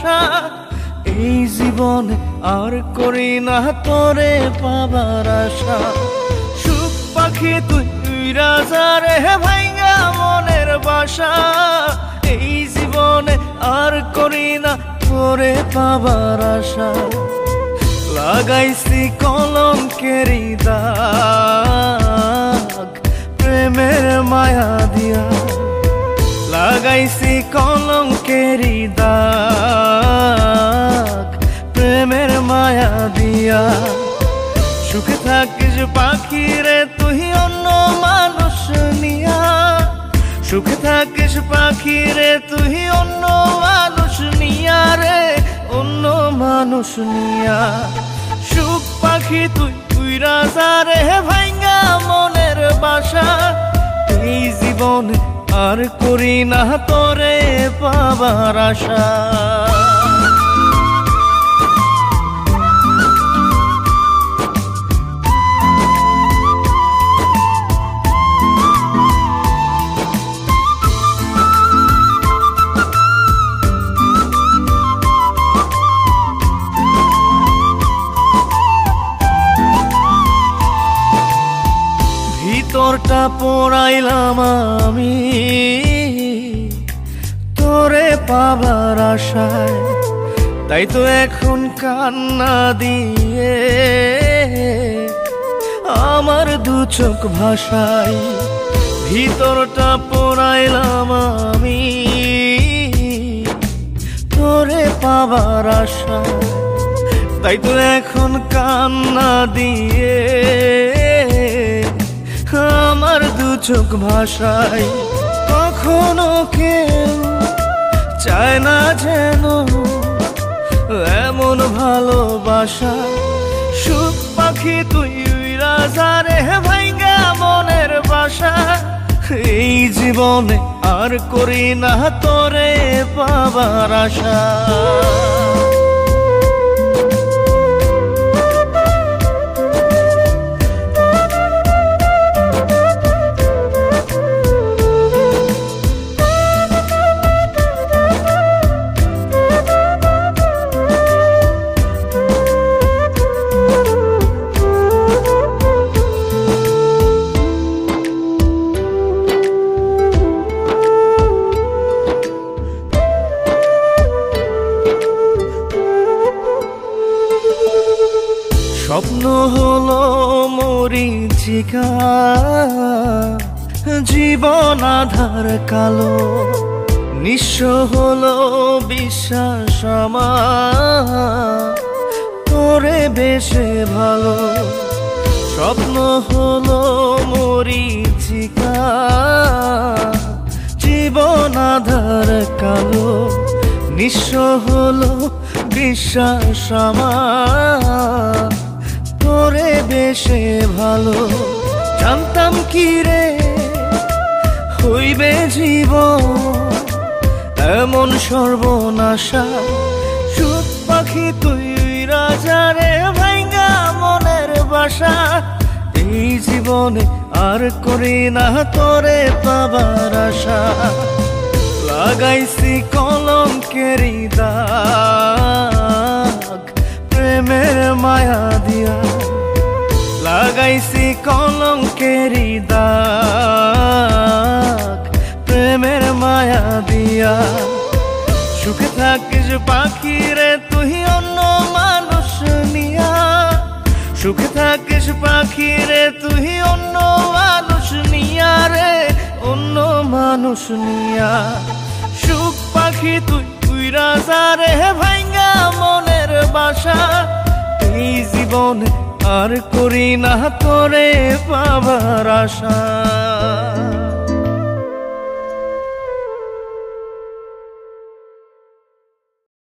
আশা, এই জীবনে আর করি না তোরে পাবার আশা। সুখ পাখি তুই তুই রাজা রে, ভাইঙ্গা মনের বাসা। এই জীবনে আর করি না তোরে পাবার আশা। লাগাইছি কলঙ্কেরি দাগ, প্রেমের মায়া দিয়া। লাগাইছি কলঙ্কেরি দাগ, প্রেমের মায়া দিয়া। সুখে থাকিস পাখি রে তুই অন্য মানুষ নিয়া। সুখে থাকিস পাখি রে তুই অন্য মানুষ নিয়া রে, অন্য মানুষ নিয়া। সুখ পাখি তুই তুই রাজা রে, ভাইঙ্গা মনের বাসা। এই জীবনে আর করি না তোরে পাবার আশা। ভিতরটা পড়াইলাম আমি। তোরে পাবার আশায়, তাই তো এখন কান্না দিয়ে আমার দু চোখ ভাষাই ভিতরটা পড়াইলাম আমি। তোরে পাবার আশায়, তাই তো এখন কান্না দিয়ে আমার ভাষায় কখনো কেউ চায় না যেন এমন ভালোবাসা। সুখ পাখি তুই রাজা রে ভাইঙ্গা মনের বাসা। এই জীবনে আর করি না তোরে পাবার আশা। স্বপ্ন হলো মরিচিকা, জীবন আধার কালো। নিঃস্ব হলো বিশ্বাস তোরে বেশে ভালো। স্বপ্ন হলো মরিচিকা, জীবন আধার কালো। নিঃস্ব হলো বিশ্বাস আমার। তোরে বেশে ভালো। জানতাম কি রে হইবে জীবন? এমন সর্বনাশা। সুখ পাখি তুই রাজারে ভাইঙ্গা মনের বাসা। এই জীবনে আর করি না তোরে পাবার আশা। লাগাইছি কলঙ্কেরি দাগ। প্রেমের মায়া লাগাইছি কলঙ্কেরি দাগ, প্রেমের মায়া দিয়া। সুখে থাকিস পাখি রে, তুই অন্য মানুষ নিয়া। সুখে থাকিস পাখি রে, তুই অন্য মানুষ নিয়া রে, অন্য মানুষ নিয়া। সুখ পাখি তুই তুই রাজা রে, ভাইঙ্গা মনের বাসা। এই জীবনে আর করি না তোরে পাবার আশা।